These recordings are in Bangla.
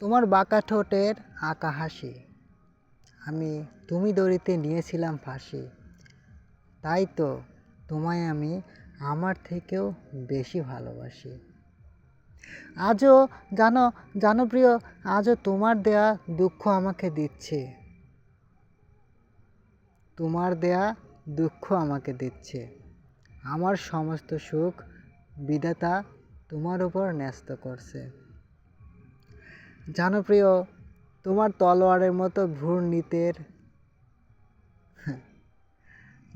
তোমার বাঁকা ঠোঁটের আঁকা হাসি। আমি তুমি দড়িতে নিয়েছিলাম ফাঁসি। তাই তো তোমায় আমি আমার থেকেও বেশি ভালোবাসি। আজও জানো জানো প্রিয়, আজও তোমার দেয়া দুঃখ আমাকে দিচ্ছে। তোমার দেয়া দুঃখ আমাকে দিচ্ছে। আমার সমস্ত সুখ বিধাতা তোমার উপর ন্যস্ত করছে। জানো প্রিয়, তোমার তলোয়ারের মতো ঘূর্ণিতের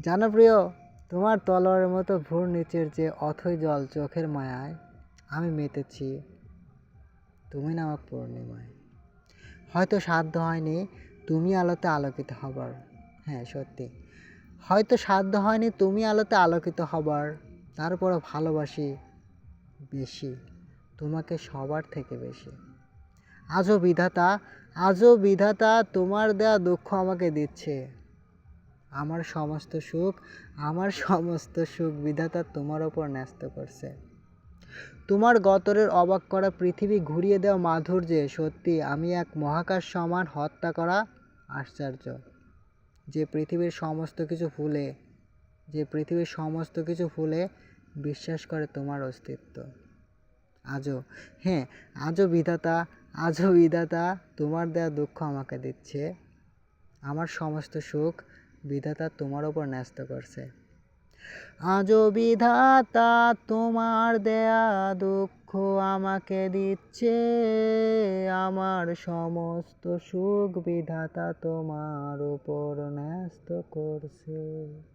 জানো প্রিয়, তোমার তলোয়ারের মতো ভোর নিচের যে অথই জল চোখের মায়ায় আমি মেতেছি তুমি নামক পূর্ণিমায়। হয়তো সাধ্য হয়নি তুমি আলোতে আলোকিত হবার। হ্যাঁ সত্যি। হয়তো সাধ্য হয়নি তুমি আলোতে আলোকিত হবার। তারপরও ভালোবাসি বেশি, তোমাকে সবার থেকে বেশি। আজও বিধাতা আজও বিধাতা, তোমার দেয়া দুঃখ আমাকে দিচ্ছে। আমার সমস্ত সুখ, আমার সমস্ত সুখ বিধাতা তোমার ওপর ন্যস্ত করছে। তোমার গতরের অবাক করা পৃথিবী ঘুরিয়ে দেওয়া মাধুর্যে সত্যি আমি এক মহাকাশ সমান হত্যা করা আশ্চর্য। যে পৃথিবীর সমস্ত কিছু ফুলে, যে পৃথিবীর সমস্ত কিছু ফুলে বিশ্বাস করে তোমার অস্তিত্ব। আজও হ্যাঁ আজও বিধাতা আজও বিধাতা, তোমার দেয়া দুঃখ আমাকে দিচ্ছে। আমার সমস্ত সুখ বিধাতা তোমার ওপর ন্যস্ত করছে। আজও বিধাতা, তোমার দেয়া দুঃখ আমাকে দিচ্ছে। আমার সমস্ত সুখ বিধাতা তোমার উপর ন্যস্ত করছে।